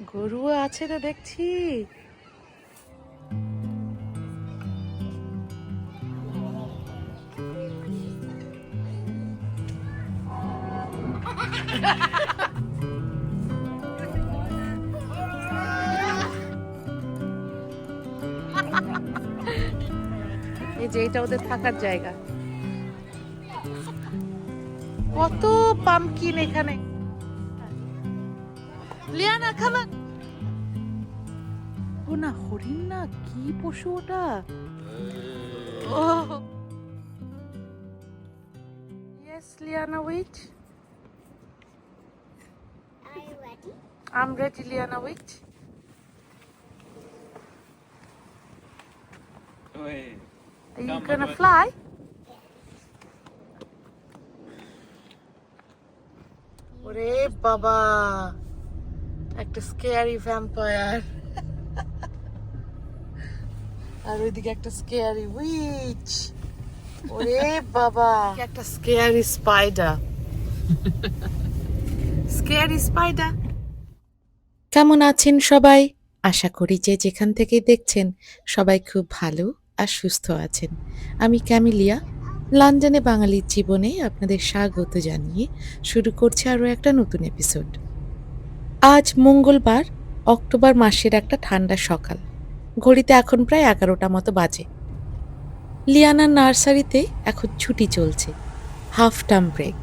গরুও আছে তো দেখছি। এই যে এটা ওদের থাকার জায়গা। কত পামকিন এখানে। লিয়ানা খামান ও না হরিণ না কি পশু ওটা? ও। Yes Liana wait Are you am ready Liana wait Are you gonna fly? ওরে বাবা একটা স্কেয়ারি ভ্যাম্পায়ার আর ওইদিকে একটা স্কেয়ারি উইচ ওরে বাবা। একটা স্কেয়ারি স্পাইডার স্কেয়ারি স্পাইডার কেমন আছেন সবাই? আশা করি যে যেখান থেকে দেখছেন সবাই খুব ভালো আর সুস্থ আছেন। আমি ক্যামিলিয়া, লন্ডনে বাঙালির জীবনে আপনাদের স্বাগত জানিয়ে শুরু করছি আরও একটা নতুন এপিসোড আজ মঙ্গলবার, অক্টোবর মাসের একটা ঠান্ডা সকাল। ঘড়িতে এখন প্রায় এগারোটা মতো বাজে। লিয়ানার নার্সারিতে এখন ছুটি চলছে। Half term break.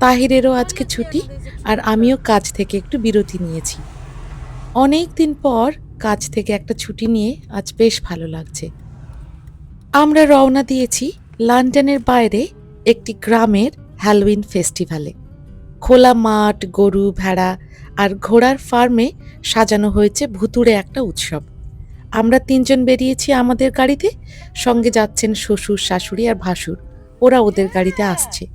তাহিরেরও আজকে ছুটি আর আমিও কাজ থেকে একটু বিরতি নিয়েছি। অনেক দিন পর কাজ থেকে একটা ছুটি নিয়ে আজ বেশ ভালো লাগছে। আমরা রওনা দিয়েছি লন্ডনের বাইরে একটি গ্রামের হ্যালোইন ফেস্টিভ্যালে খোলা মাঠ, গরু, ভেড়া আর ঘোড়ার ফার্মে সাজানো হয়েছে ভুতুড়ে একটা উৎসব। আমরা তিনজন বেরিয়েছি আমাদের গাড়িতে, সঙ্গে যাচ্ছেন শ্বশুর, শাশুড়ি আর ভাসুর। ওরা ওদের গাড়িতে আসছে।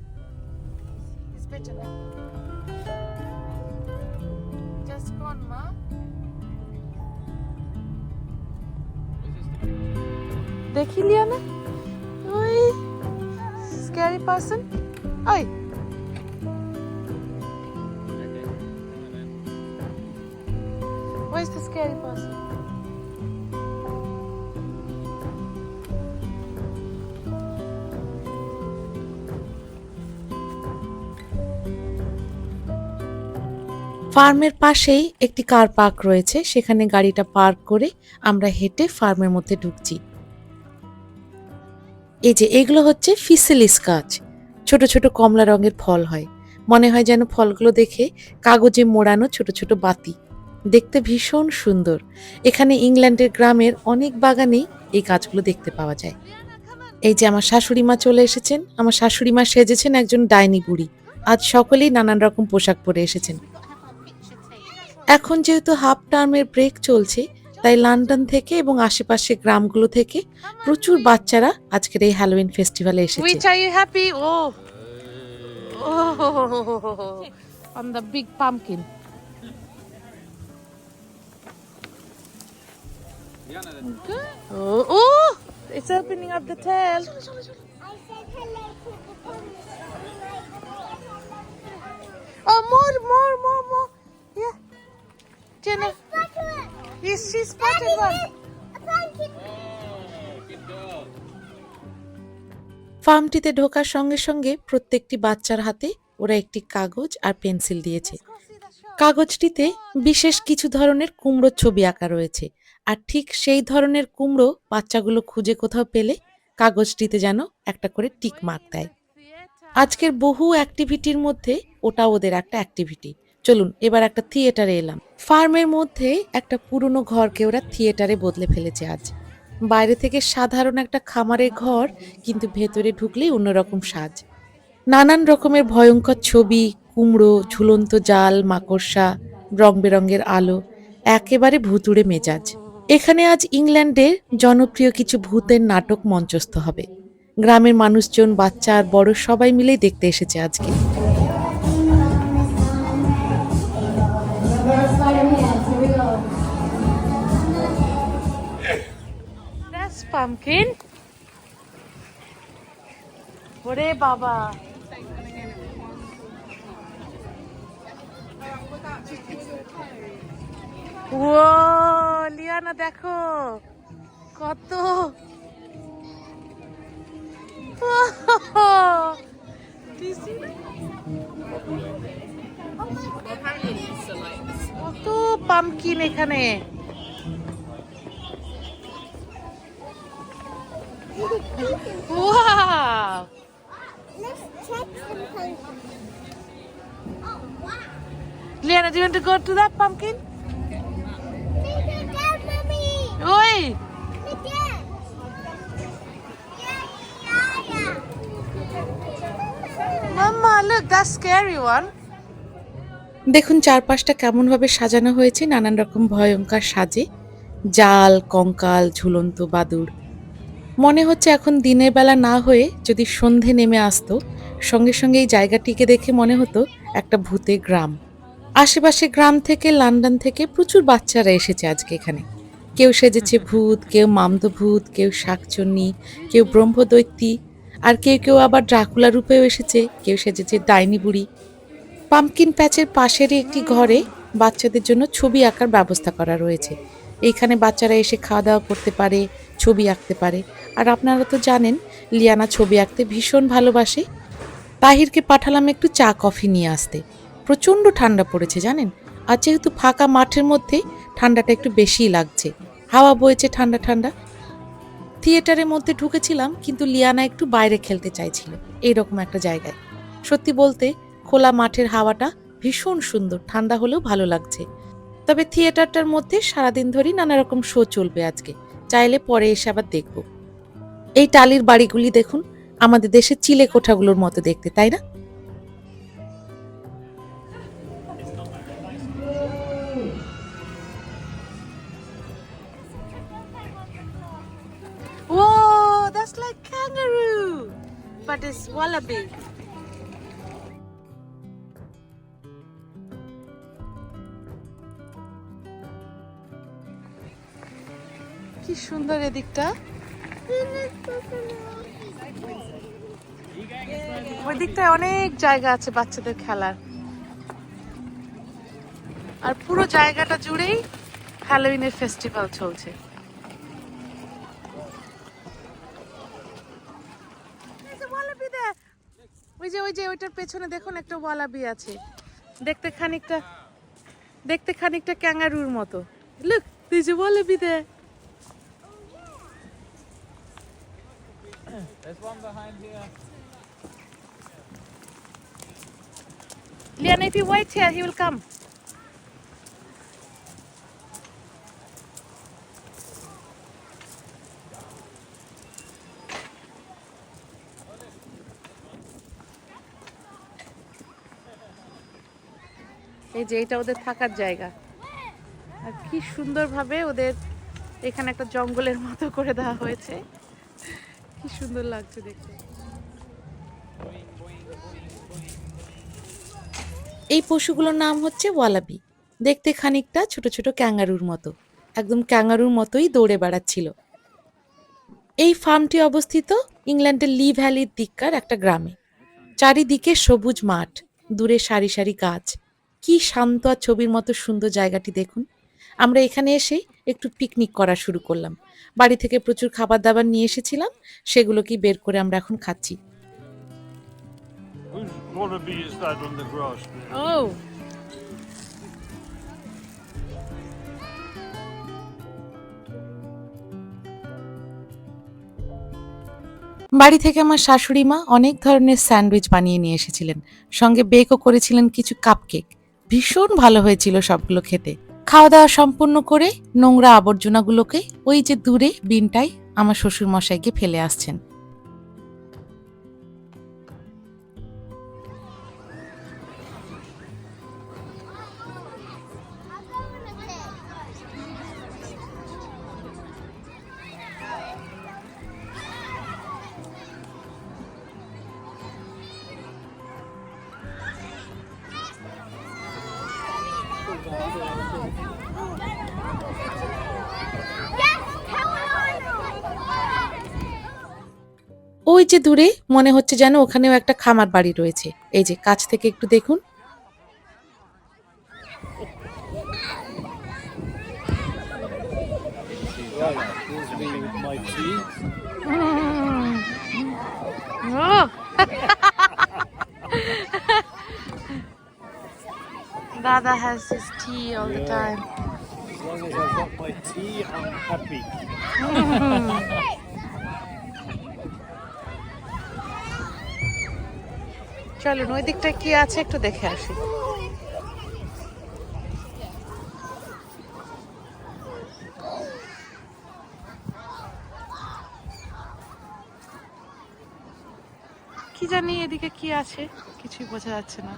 দেখি লিয়ানা ওই স্ক্যারি পার্সন ওই। Where's the scary person? ফার্মের পাশেই একটি কার পার্ক রয়েছে। সেখানে গাড়িটা পার্ক করে আমরা হেঁটে ফার্মের মধ্যে ঢুকছি। এই যে, এগুলো হচ্ছে ফিসেলিস গাছ। ছোট ছোট কমলা রঙের ফল হয়। মনে হয় যেন ফলগুলো দেখে কাগজে মোড়ানো ছোট ছোট বাতি। দেখতে ভীষণ সুন্দর। এখানে ইংল্যান্ডের গ্রামের অনেক বাগানেই এই গাছগুলো দেখতে পাওয়া যায়। এই যে আমার শাশুড়ি মা চলে এসেছেন আমার শাশুড়ি মা সেজেছেন একজন ডাইনি বুড়ি। আজ সকলেই নানান রকম পোশাক পরে এসেছেন। এখন যেহেতু হাফ টার্মের ব্রেক চলছে তাই লন্ডন থেকে এবং আশেপাশে গ্রামগুলো থেকে প্রচুর বাচ্চারা আজকের এই হ্যালোইন ফেস্টিভ্যালে এসেছে। Happy? Oh. Oh, on the big Oh, oh, it's opening up the tail. Oh, more, more, more, more. Yeah. Jenna. Yes, she's spotted one. ফার্মটিতে ঢোকার সঙ্গে সঙ্গে প্রত্যেকটি বাচ্চার হাতে ওরা একটি কাগজ আর পেন্সিল দিয়েছে কাগজটিতে বিশেষ কিছু ধরনের কুমড়োর ছবি আঁকা রয়েছে আর ঠিক সেই ধরনের কুমড়ো বাচ্চাগুলো খুঁজে কোথাও পেলে কাগজটিতে যেন একটা করে টিক মার্ক দেয়। আজকের বহু অ্যাক্টিভিটির মধ্যে ওটা ওদের একটা অ্যাক্টিভিটি। চলুন, এবার একটা থিয়েটারে এলাম। ফার্মের মধ্যে একটা পুরনো ঘরকে ওরা থিয়েটারে বদলে ফেলেছে আজ। বাইরে থেকে সাধারণ একটা খামারের ঘর, কিন্তু ভেতরে ঢুকলেই অন্যরকম সাজ। নানান রকমের ভয়ঙ্কর ছবি, কুমড়ো, ঝুলন্ত জাল, মাকড়সা রং বেরঙের আলো, একেবারে ভুতুড়ে মেজাজ। এখানে আজ ইংল্যান্ডের জনপ্রিয় কিছু ভূতের নাটক মঞ্চস্থ হবে। গ্রামের মানুষজন, বাচ্চা আর বড় সবাই মিলেই দেখতে এসেছে আজকে। ওরে বাবা। লিয়ানা দেখো কত? কত পামকিন এখানে. Oh. Liana, do you want to go to that pumpkin? দেখুন, চারপাশটা কেমনভাবে সাজানো হয়েছে, নানান রকম ভয়ঙ্কর সাজে। জাল, কঙ্কাল, ঝুলন্ত বাদুড়। মনে হচ্ছে এখন দিনের বেলা না হয়ে যদি সন্ধে নেমে আসতো, সঙ্গে সঙ্গে এই জায়গাটিকে দেখে মনে হতো একটা ভূতের গ্রাম। আশেপাশে গ্রাম থেকে লন্ডন থেকে প্রচুর বাচ্চারা এসেছে আজকে এখানে। কেউ সেজেছে ভূত, কেউ মামদ ভূত কেউ শাকচন্নি, কেউ ব্রহ্মদৈত্যী আর কেউ কেউ আবার ড্রাকুলা রূপেও এসেছে, কেউ সেজেছে ডাইনি বুড়ি। পাম্পকিন প্যাচের পাশেরই একটি ঘরে বাচ্চাদের জন্য ছবি আঁকার ব্যবস্থা করা রয়েছে। এইখানে বাচ্চারা এসে খাওয়া দাওয়া করতে পারে, ছবি আঁকতে পারে। আর আপনারা তো জানেন, লিয়ানা ছবি আঁকতে ভীষণ ভালোবাসে। তাহিরকে পাঠালাম একটু চা কফি নিয়ে আসতে। প্রচণ্ড ঠান্ডা পড়েছে, জানেন? আর যেহেতু ফাঁকা মাঠের মধ্যে ঠান্ডাটা একটু বেশিই লাগছে। হাওয়া বইছে ঠান্ডা ঠান্ডা। থিয়েটারের মধ্যে ঢুকেছিলাম, কিন্তু লিয়ানা একটু বাইরে খেলতে চাইছিল, এইরকম একটা জায়গায়। সত্যি বলতে, খোলা মাঠের হাওয়াটা ভীষণ সুন্দর, ঠান্ডা হলেও ভালো লাগছে। তবে থিয়েটারটার মধ্যে সারাদিন ধরেই নানা রকম শো চলবে আজকে। চাইলে পরে এসে আবার দেখব। এই টালির বাড়িগুলি দেখুন, আমাদের দেশের চিলে কোঠাগুলোর মতো দেখতে, তাই না? That's like kangaroo, but it's wallaby. কি সুন্দর এদিকটা। ওই দিকটায় অনেক জায়গা আছে বাচ্চাদের খেলার। আর পুরো জায়গাটা জুড়েই হ্যালোইনের ফেস্টিভ্যাল চলছে There's a wallaby there. ওই যে ওই যে ওইটার পেছনে দেখুন একটা ওয়ালাবি আছে দেখতে খানিকটা দেখতে খানিকটা ক্যাঙ্গারুর মতো লুক তুই যে ওয়ালাবি দে. Liana, if you wait here, he will come. যে এটা ওদের থাকার জায়গা। আর কি সুন্দরভাবে ওদের এখানে একটা জঙ্গলের মতো করে দেওয়া হয়েছে। কি সুন্দর লাগছে দেখতে। এই পশুগুলোর নাম হচ্ছে ওয়ালাবি। দেখতে খানিকটা ছোট ছোট ক্যাঙ্গারুর মতো। একদম ক্যাঙ্গারুর মতোই দৌড়ে বেড়াচ্ছিল। এই ফার্মটি অবস্থিত ইংল্যান্ডের লি ভ্যালির দিককার একটা গ্রামে। চারিদিকে সবুজ মাঠ, দূরে সারি সারি গাছ কি শান্ত আর ছবির মতো সুন্দর জায়গাটি দেখুন। আমরা এখানে এসে একটু পিকনিক করা শুরু করলাম। বাড়ি থেকে প্রচুর খাবার দাবার নিয়ে এসেছিলাম সেগুলোকেই বের করে আমরা এখন খাচ্ছি? ও বাড়ি থেকে আমার শাশুড়ি মা অনেক ধরনের স্যান্ডউইচ বানিয়ে নিয়ে এসেছিলেন। সঙ্গে বেকও করেছিলেন কিছু কাপকেক ভীষণ ভালো হয়েছিল সবগুলো খেতে। খাওয়া দাওয়া সম্পূর্ণ করে নোংরা আবর্জনাগুলোকে ওই যে দূরে বিনটাই আমার শ্বশুর মশাইকে ফেলে আসছেন। ওই যে দূরে মনে হচ্ছে যেন ওখানেও একটা খামার বাড়ি রয়েছে এই যে কাছ থেকে একটু দেখুন Dada has his tea all the time. As long as I've got my tea, I'm happy. চলুন, ওই দিকটা কি আছে একটু দেখে আসি। কি জানি এদিকে কি আছে, কিছুই বোঝা যাচ্ছে না।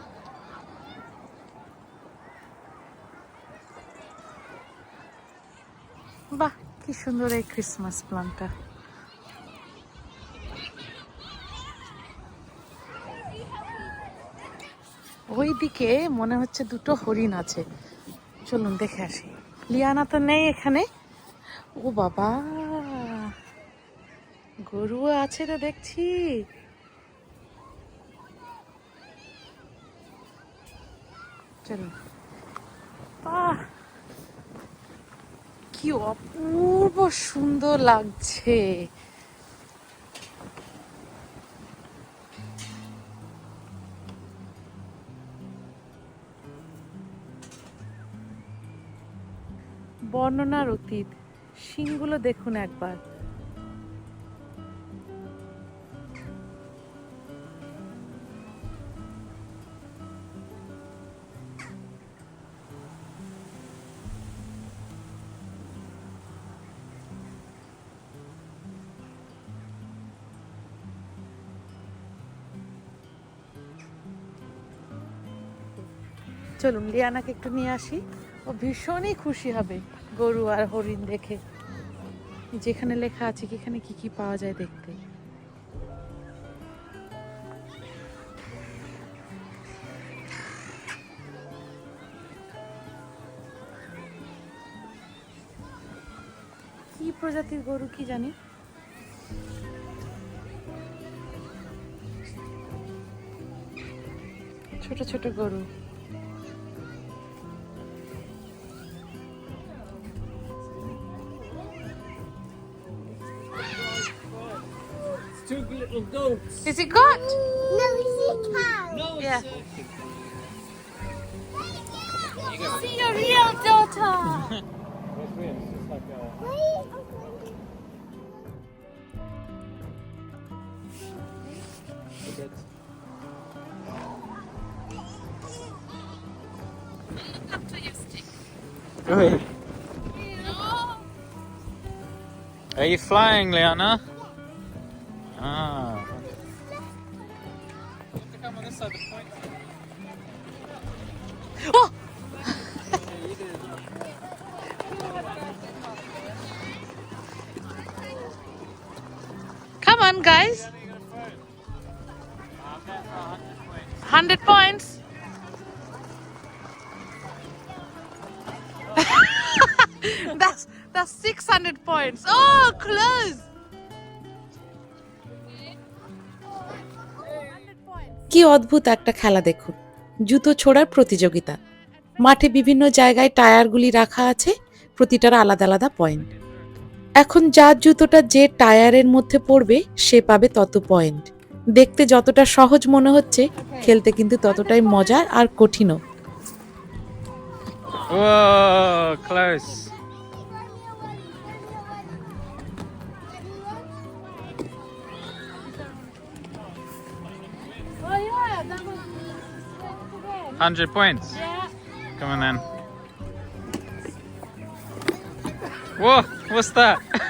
বাহ, কি সুন্দর এই ক্রিসমাস প্ল্যানটা ওইদিকে মনে হচ্ছে দুটো হরিণ আছে। চলুন দেখে আসি। লিয়ানা তো নেই এখানে। ও বাবা, গরু আছে তো দেখছি। চলুন। কি অপূর্ব সুন্দর লাগছে। বর্ণনার অতীত শিংগুলো দেখুন একবার। চলুন লিয়ানাকে একটু নিয়ে আসি। ও ভীষণই খুশি হবে। গরু আর হরিণ দেখে। যেখানে লেখা আছে এখানে কি কি পাওয়া যায় দেখতে। কি প্রজাতির গরু কি জানি? ছোট ছোট গরু। goat. Is it goat? No, it's a cow. No, yeah. it's See your real daughter. Are you flying, Liana? Come on this side, the point. Oh! Come on, guys. 100 points. that's that's 600 points. Oh, close. কি অদ্ভুত একটা খেলা দেখুন। জুতো ছোড়ার প্রতিযোগিতা। মাঠে বিভিন্ন জায়গায় টায়ারগুলি রাখা আছে প্রতিটার আলাদা আলাদা পয়েন্ট এখন যার জুতোটা যে টায়ারের মধ্যে পড়বে সে পাবে তত পয়েন্ট দেখতে যতটা সহজ মনে হচ্ছে খেলতে কিন্তু ততটাই মজার আর কঠিনও। Whoa, 100 points. Yeah. Come on then. Whoa, what's that?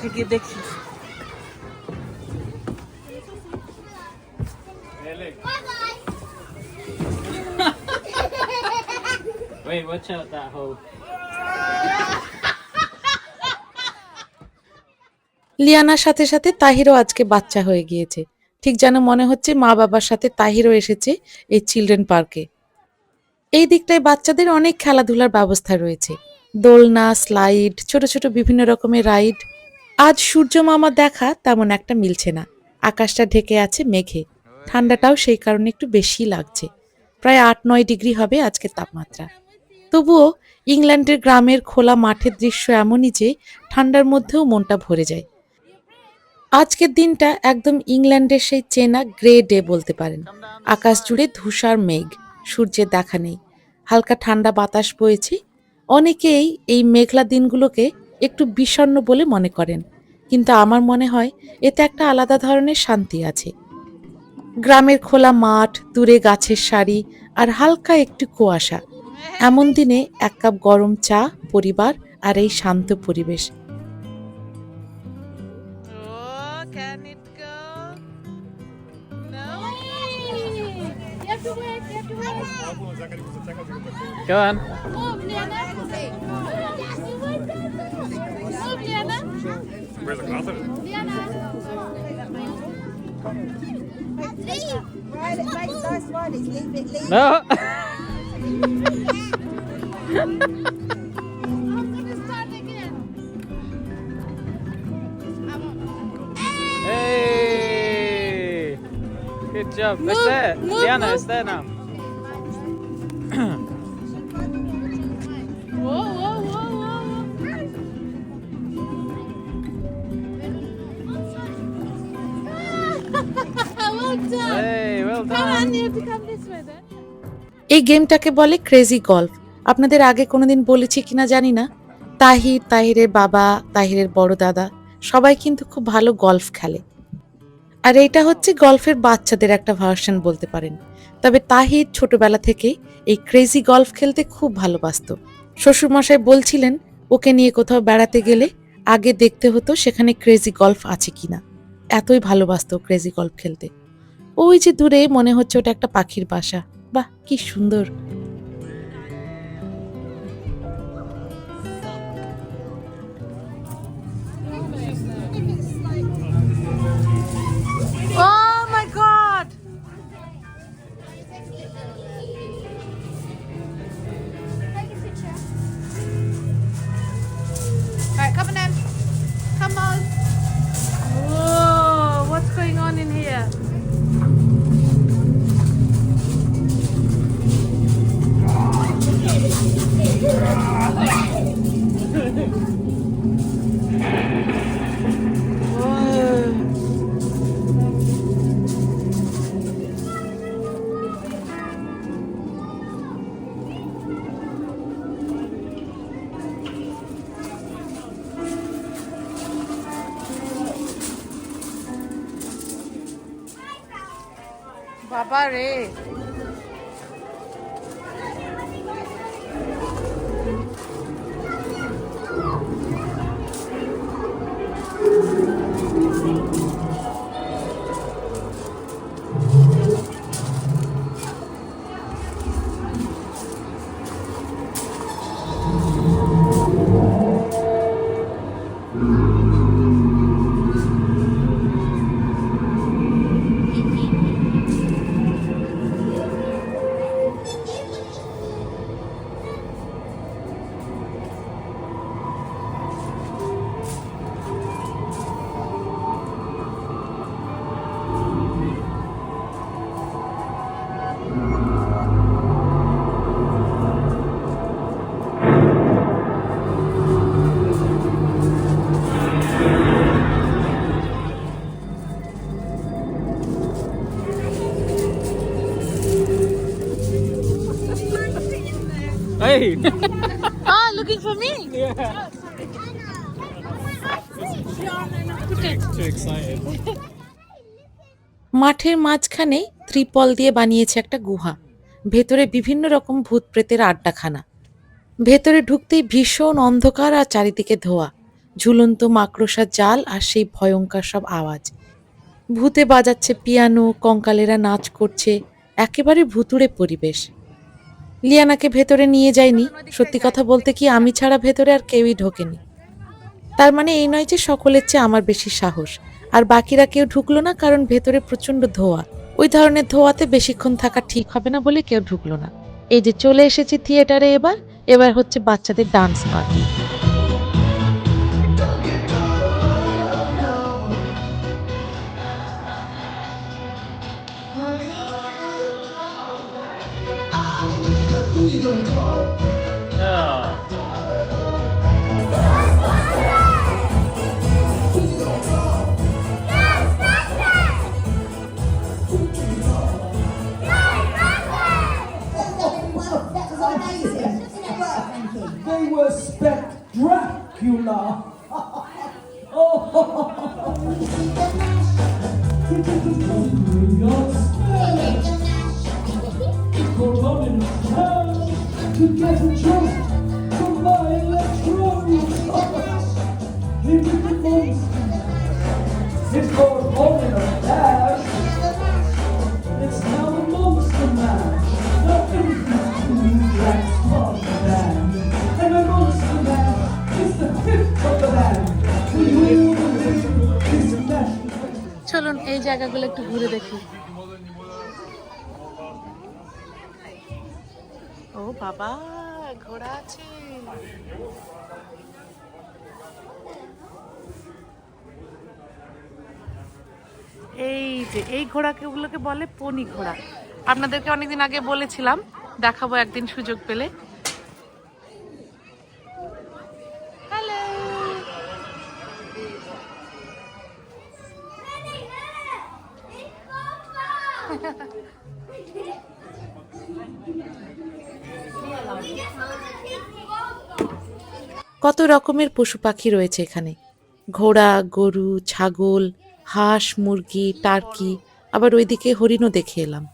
উঠে গিয়ে দেখি Bye bye. Wait, watch out that hole. লিয়ানার সাথে সাথে তাহিরও আজকে বাচ্চা হয়ে গিয়েছে ঠিক যেন মনে হচ্ছে মা বাবার সাথে তাহিরও এসেছে এই চিলড্রেন পার্কে এই দিকটায় বাচ্চাদের অনেক খেলাধুলার ব্যবস্থা রয়েছে দোলনা স্লাইড ছোট ছোট বিভিন্ন রকমের রাইড আজ সূর্য মামা দেখা তেমন একটা মিলছে না। আকাশটা ঢেকে আছে মেঘে। ঠান্ডাটাও সেই কারণে একটু বেশি লাগছে। প্রায় আট নয় ডিগ্রি হবে আজকের তাপমাত্রা। তবুও ইংল্যান্ডের গ্রামের খোলা মাঠের দৃশ্য এমনই যে ঠান্ডার মধ্যেও মনটা ভরে যায়। আজকের দিনটা একদম ইংল্যান্ডের সেই চেনা গ্রে ডে বলতে পারেন। আকাশ জুড়ে ধূসার মেঘ, সূর্যের দেখা নেই। হালকা ঠান্ডা বাতাস বয়েছে। অনেকেই এই মেঘলা দিনগুলোকে একটু বিষণ্ণ বলে মনে করেন কিন্তু আমার মনে হয় এতে একটা আলাদা ধরনের শান্তি আছে গ্রামের খোলা মাঠ, দূরে গাছের সারি আর হালকা একটু কুয়াশা এমন দিনে এক কাপ গরম চা, পরিবার আর এই শান্ত পরিবেশ go? No. where's the closet? No. hey! Good job. Move, there. Move, Liana, move. there now. Hey, well done. এই গেমটাকে বলে ক্রেজি গল্ফ আপনাদের আগে কোনোদিন বলেছি কিনা জানি না। তাহির তাহিরের বাবা তাহিরের বড় দাদা সবাই কিন্তু খুব ভালো গল্ফ খেলে। আর এটা হচ্ছে গল্ফের বাচ্চাদের একটা ভার্সন বলতে পারেন। তবে তাহির ছোটবেলা থেকে এই ক্রেজি গল্ফ খেলতে খুব ভালোবাসতো। শ্বশুরমশাই বলছিলেন ওকে নিয়ে কোথাও বেড়াতে গেলে আগে দেখতে হতো সেখানে ক্রেজি গল্ফ আছে কিনা। এতই ভালোবাসতো ক্রেজি গল্ফ খেলতে। ওই যে দূরে মনে হচ্ছে ওটা একটা পাখির বাসা। বাহ কি সুন্দর। রে মাঠের মাঝখানে ত্রিপল দিয়ে বানিয়েছে একটা গুহা। ভেতরে বিভিন্ন রকম ভূত প্রেতের আড্ডাখানা। ভেতরে ঢুকতেই ভীষণ অন্ধকার আর চারিদিকে ধোয়া। ঝুলন্ত মাকড়সার জাল আর সেই ভয়ঙ্কর সব আওয়াজ। ভূতে বাজাচ্ছে পিয়ানো, কঙ্কালেরা নাচ করছে, একেবারে ভুতুড়ে পরিবেশ। লিয়ানাকে ভেতরে নিয়ে যায়নি। সত্যি কথা বলতে কি আমি ছাড়া ভেতরে আর কেউই ঢোকেনি। তার মানে এই নয় যে সকলের চেয়ে আমার বেশি সাহস। আর বাকিরা কেউ ঢুকলো না কারণ ভেতরে প্রচণ্ড ধোয়া। ওই ধরনের ধোয়াতে বেশিক্ষণ থাকা ঠিক হবে না বলে কেউ ঢুকলো না। এই যে চলে এসেছি থিয়েটারে এবার এবার হচ্ছে বাচ্চাদের ডান্স পার্টি। Yeah. ও বাবা, ঘোড়া আছে। এই যে, এই ঘোড়াগুলোকে বলে পনি ঘোড়া আপনাদেরকে অনেকদিন আগে বলেছিলাম, দেখাবো একদিন সুযোগ পেলে। কত রকমের পশু পাখি রয়েছে এখানে। ঘোড়া, গরু, ছাগল, হাঁস, মুরগি, টার্কি, আবার ওইদিকে হরিণও দেখে এলাম।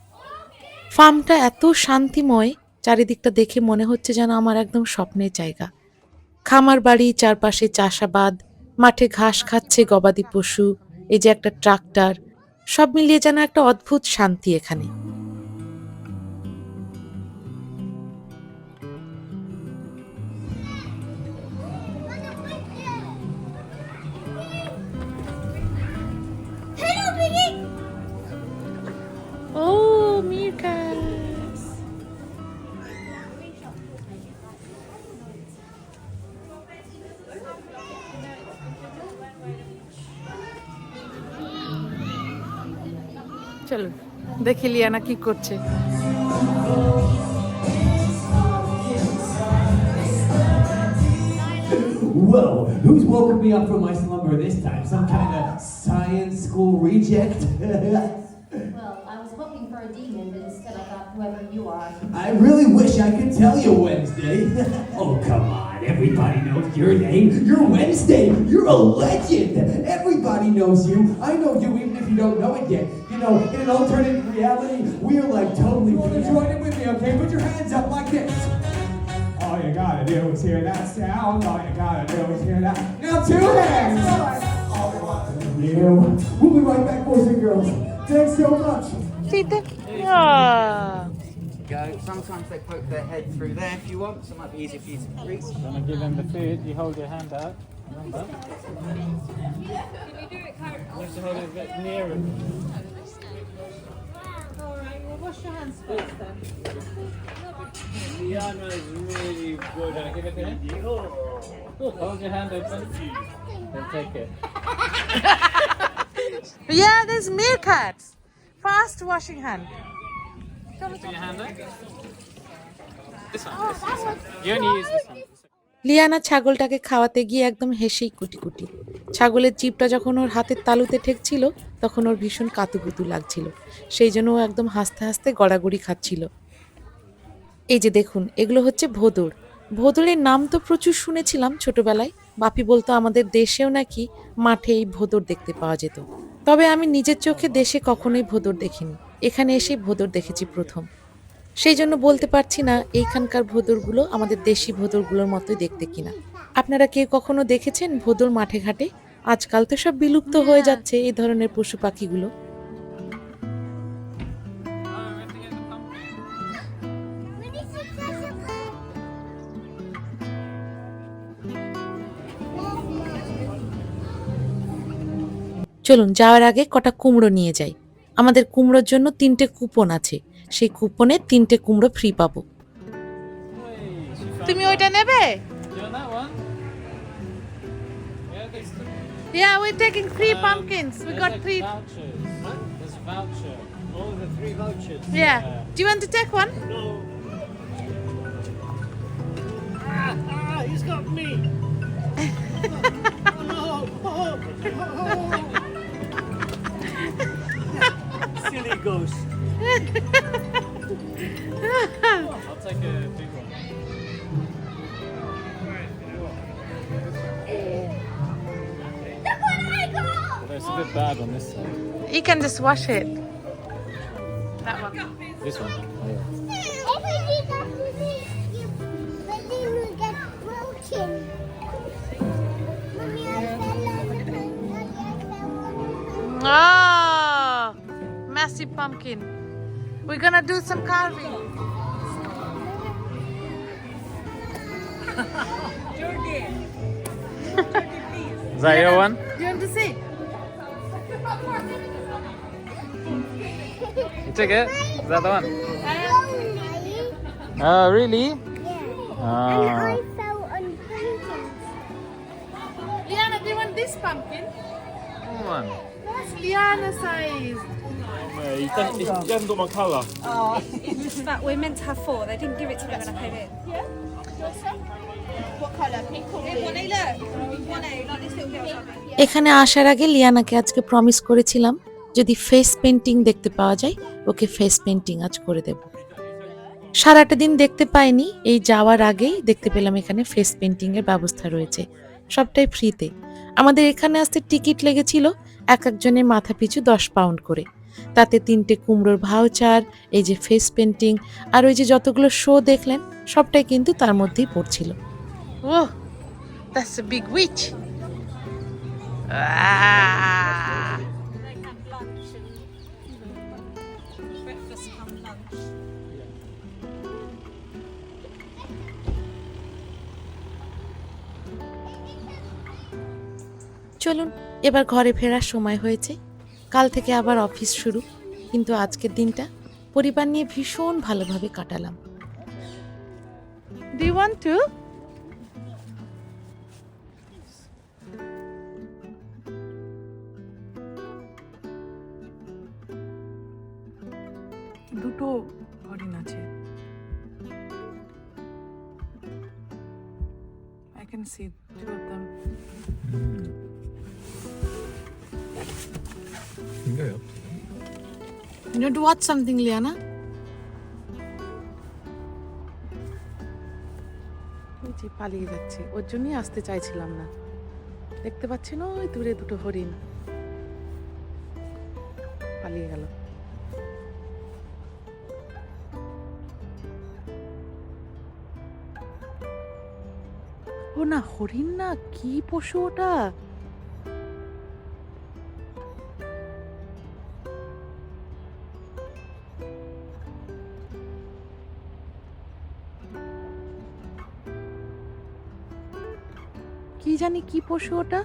ফার্মটা এত শান্তিময়, চারিদিকটা দেখে মনে হচ্ছে যেন আমার একদম স্বপ্নের জায়গা। খামার বাড়ি, চারপাশে চাষাবাদ, মাঠে ঘাস খাচ্ছে গবাদি পশু, এই যে একটা ট্রাক্টর, সব মিলিয়ে যেন একটা অদ্ভুত শান্তি এখানে। দেখি লিয়ানা কি করছে Whoa, who's woken me up from my slumber this time? Some kind of science school reject? Well, I was hoping for a demon, but instead I got whoever you are. I really wish I could tell you Wednesday. oh, come on. Everybody knows your name. You're Wednesday. You're a legend. Everybody knows you. I know you even if you don't know it yet. You know, in an alternate reality, we're like totally. You want to join in with me, okay? Put your hands up like this. All you gotta do is hear that sound. All you gotta do is hear that. Now, two hands. You. We'll be right back, boys and girls. Thanks so much. Ah. go. Sometimes they poke their head through there if you want, so it might be easier for you to reach. Gonna give them the food. You hold your hand out. Remember? You have to hold it a bit nearer. Liana is really good at it. Give it to him. Hold your hand open. Then take it. Yeah, there's meerkats. Fast washing hand. Put your hand up. This one. This, this one. You only use this one. Liana ছাগলটাকে খাওয়াতে গিয়ে একদম হেসেই কুটি কুটি ছাগলের জিপটা যখন ওর হাতের তালুতে ঠেকছিল তখন ওর ভীষণ কাতুকুতু লাগছিল। সেই জন্য ও একদম হাসতে হাসতে গড়াগড়ি খাচ্ছিল। এই যে দেখুন, এগুলো হচ্ছে ভোদর। ভোদরের নাম তো প্রচুর শুনেছিলাম ছোটবেলায়। বাপি বলতো আমাদের দেশেও নাকি মাঠে এই ভোদর দেখতে পাওয়া যেত। তবে আমি নিজের চোখে দেশে কখনোই ভোদর দেখিনি। এখানে এসেই ভোদর দেখেছি প্রথম। সেই জন্য বলতে পারছি না এইখানকার ভোদরগুলো আমাদের দেশি ভোদরগুলোর মতোই দেখতে কিনা। আপনারা কেউ কখনো দেখেছেন ভোদর মাঠে ঘাটে? আজকাল তো সব বিলুপ্ত হয়ে হ্যাঁ। যাচ্ছে এই ধরনের পশু পাখিগুলো। চলুন যাওয়ার আগে কটা কুমড়ো নিয়ে যাই। আমাদের কুমড়োর জন্য তিনটে কুপন আছে। সেই কুপনে তিনটে কুমড়ো ফ্রি পাবো। তুমি ওইটা নেবে? Yeah, we're taking three Um, pumpkins. We got three. vouchers. There's a voucher. Oh, the three vouchers. Yeah. Do you want to take one? Ah, ah, he's got me. Silly ghost. I'll take a big There's a bit bad on this side. You can just wash it. That one. This one. Oh, yeah. Oh, massive pumpkin. We're gonna do some carving. Is that your one? You want to see? You took it? Is that the one? Oh, really? Oh. Liana, do you want this pumpkin? Come on. That's Liana size. Oh, he, doesn't, he hasn't got my colour. But we're meant to have four. They didn't give it to me when I came in. Yeah? এখানে আসার আগে লিয়ানাকে আজকে promise করেছিলাম যদি face painting দেখতে পাওয়া যায়, ওকে face painting আজ করে দেব। সারাটা দিন দেখতে পাইনি, এই যাওয়ার আগেই দেখতে পেলাম এখানে ফেস পেন্টিং এর ব্যবস্থা রয়েছে, সবটাই ফ্রিতে আমাদের এখানে আসতে টিকিট লেগেছিল এক একজনের মাথা পিছু দশ পাউন্ড করে। তাতে তিনটে কুমড়োর ভাউচার, এই যে ফেস পেন্টিং আর ওই যে যতগুলো শো দেখলেন, সবটাই কিন্তু তার মধ্যেই পড়ছিল। Whoa, that's a big witch. Ah. চলুন এবার ঘরে ফেরার সময় হয়েছে কাল থেকে আবার অফিস শুরু কিন্তু আজকের দিনটা পরিবার নিয়ে ভীষণ ভালোভাবে কাটালাম দি ওয়ান্ট টু দুটো হরিণ আছে। I can see two of them. You want to watch something, Liana? যে পালিয়ে যাচ্ছে। ওর জন্যই আসতে চাইছিলাম না। দেখতে পাচ্ছেন ওই দূরে দুটো হরিণ। পালিয়ে গেল। না, হরিণ না, কি পশু ওটা? কি জানি কি পশু ওটা?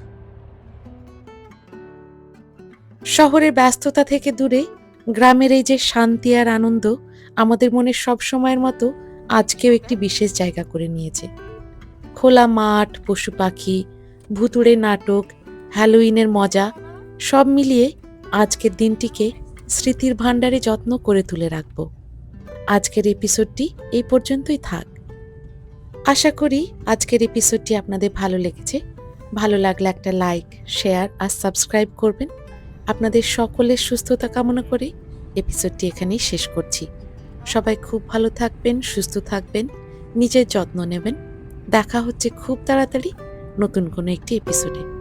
শহরের ব্যস্ততা থেকে দূরে, গ্রামের এই যে শান্তি আর আনন্দ, আমাদের মনে সব সময়ের মতো আজকেও একটি বিশেষ জায়গা করে নিয়েছে। খোলা মাঠ, পশু পাখি, ভুতুড়ে নাটক, হ্যালোইনের মজা, সব মিলিয়ে আজকের দিনটিকে স্মৃতির ভাণ্ডারে যত্ন করে তুলে রাখব। আজকের এপিসোডটি এই পর্যন্তই থাক। আশা করি আজকের এপিসোডটি আপনাদের ভালো লেগেছে। ভালো লাগলে একটা লাইক, শেয়ার আর সাবস্ক্রাইব করবেন। আপনাদের সকলের সুস্থতা কামনা করে এপিসোডটি এখানেই শেষ করছি। সবাই খুব ভালো থাকবেন, সুস্থ থাকবেন, নিজের যত্ন নেবেন। দেখা হচ্ছে খুব তাড়াতাড়ি নতুন কোনো একটি এপিসোডে